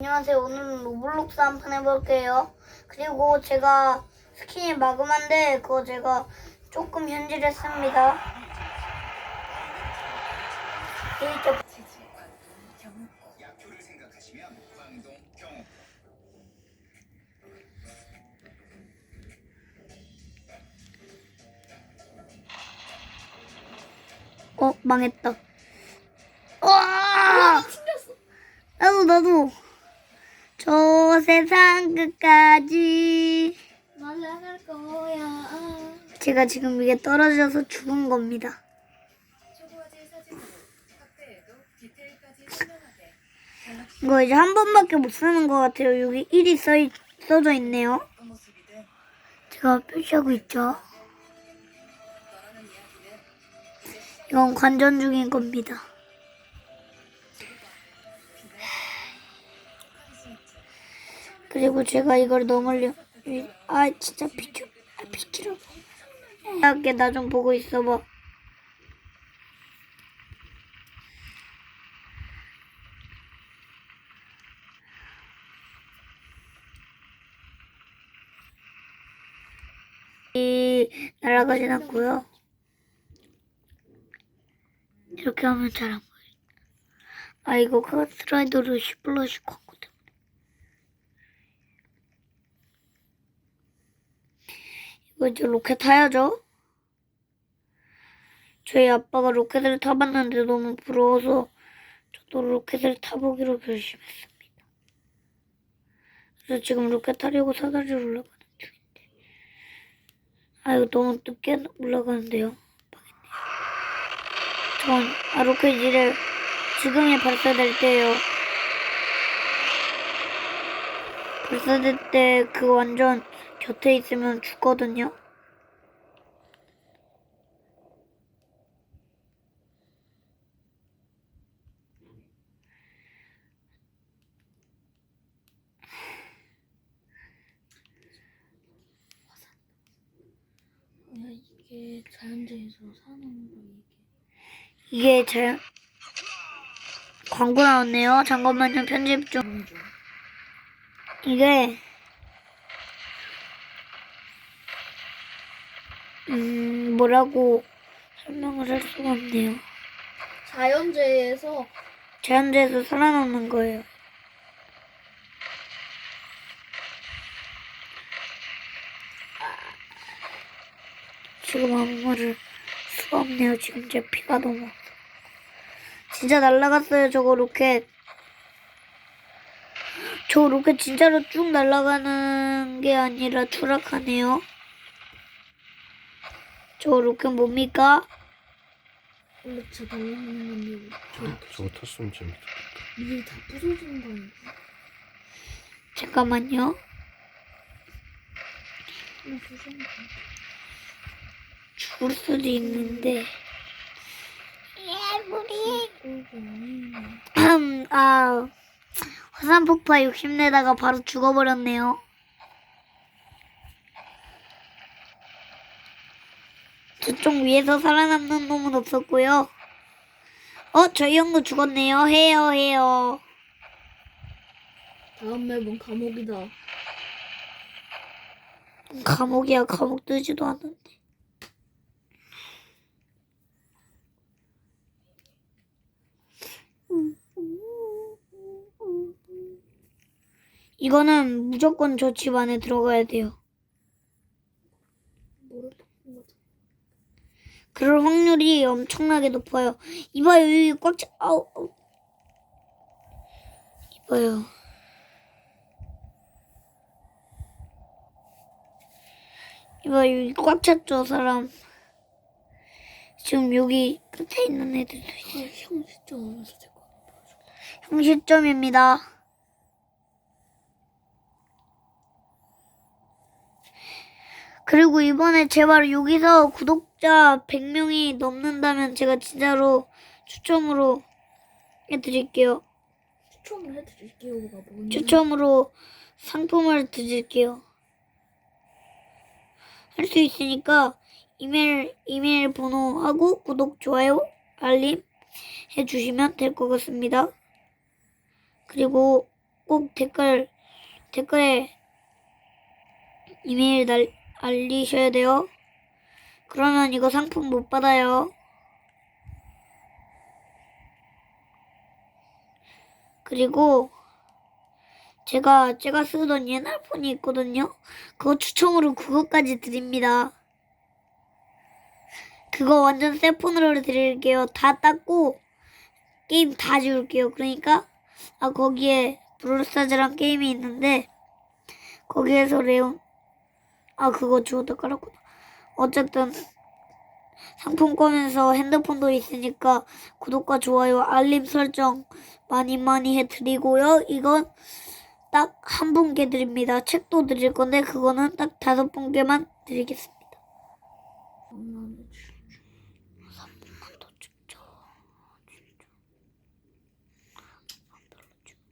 안녕하세요. 오늘은 로블록스 한 판 해볼게요. 그리고 제가 스킨이 마그마인데 그거 제가 조금 현질했습니다. 경호 어 망했다. 와! 나도 나도 저 세상 끝까지 날아갈 거야. 제가 지금 위에 떨어져서 죽은 겁니다. 이거 이제 한 번밖에 못 쓰는 것 같아요. 여기 1이 써, 있- 써져 있네요. 제가 표시하고 있죠. 이건 관전 중인 겁니다. 그리고 제가 이걸 넘으려 아 진짜 비켜 아 비키라고. 이렇게 나좀 보고 있어봐 이 날아가진 않고요. 이렇게 하면 잘 안 보여 아 이거 카스라이더를 10플러시 광고 때문에 이거 이제 로켓 타야죠. 저희 아빠가 로켓을 타봤는데 너무 부러워서 저도 로켓을 타보기로 결심했습니다. 그래서 지금 로켓 타려고 사다리를 올라가는 중인데. 아, 이거 너무 늦게 올라가는데요. 전, 아, 로켓 이를 지금이 발사될 때예요. 발사될 때 그 완전 곁에 있으면 죽거든요. 야, 이게 자연재해에서 사는 거 이게. 이게 제 광고 나왔네요. 잠깐만요. 편집 좀. 이게 음 뭐라고 설명을 할 수가 없네요. 자연재해에서 자연재해에서 살아남는 거예요. 지금 아무 말을 수가 없네요. 지금 제 피가 너무. 진짜 날라갔어요. 저거 로켓. 저 로켓 진짜로 쭉 날아가는 게 아니라 추락하네요. 저 로켓 뭡니까? 원래 저 날라가는 건데 저 저거 탔으면 재밌겠다. 이게 다 부서지는 거 아니야? 잠깐만요. 거 죽을 수도 있는데. 아니야? 아, 화산 폭파 욕심내다가 바로 죽어버렸네요. 저쪽 위에서 살아남는 놈은 없었고요. 어, 저희 형도 죽었네요. 해요, 해요. 다음 맵은 감옥이다. 감옥이야, 감옥 뜨지도 않는데. 이거는 무조건 저 집 안에 들어가야 돼요. 뭐를 바꾼 거지? 그럴 확률이 엄청나게 높아요. 이봐요, 여기 꽉 차, 아우, 아우. 이봐요. 이봐요, 여기 꽉 찼죠, 사람. 지금 여기 끝에 있는 애들도 있어요. 형 진짜 알아서 될거 형시점입니다. 그리고 이번에 제발 여기서 구독 자 100명이 넘는다면 제가 진짜로 추첨으로 해드릴게요. 추천을 해드릴게요가 뭐냐? 추첨으로 상품을 드릴게요. 할 수 있으니까 이메일, 이메일 번호하고 구독, 좋아요, 알림 해주시면 될 것 같습니다. 그리고 꼭 댓글 댓글에 이메일 날, 알리셔야 돼요. 그러면 이거 상품 못 받아요. 그리고 제가 제가 쓰던 옛날 폰이 있거든요. 그거 추첨으로 그거까지 드립니다. 그거 완전 새 폰으로 드릴게요. 다 닦고 게임 다 지울게요. 그러니까 아 거기에 브롤스타즈란 게임이 있는데 거기에서 레온 아 그거 주워다 깔았구나. 어쨌든 상품권에서 핸드폰도 있으니까 구독과 좋아요, 알림 설정 많이 많이 해드리고요. 이건 딱 한 분께 드립니다. 책도 드릴 건데 그거는 딱 다섯 분께만 드리겠습니다. 엄마는 진짜. 3분만 더 찍자. 진짜. 안 별로 찍자.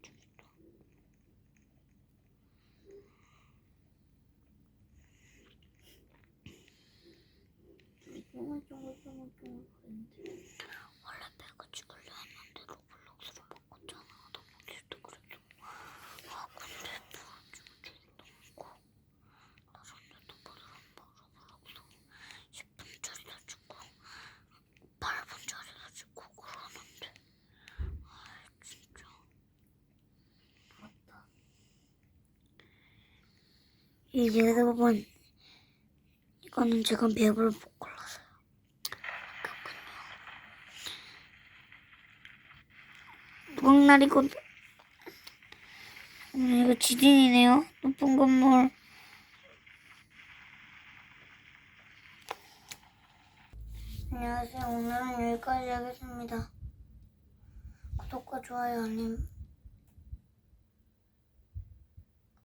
쫑글쫑글쫑글쫑글 거리는데. 원래 했는데 로블록스로 바꿨잖아. 그래도. 아 근데 뭐 찍어주기도 하고. 나중에도 로블록스 10분짜리도 찍고 8분짜리도 찍고 그러는데. 아 진짜. 맞다. 이제 여러분 이거는 제가 맵을 못 골라 무광날이건 음, 이거 지진이네요. 높은 건물. 안녕하세요. 오늘은 여기까지 하겠습니다. 구독과 좋아요 알림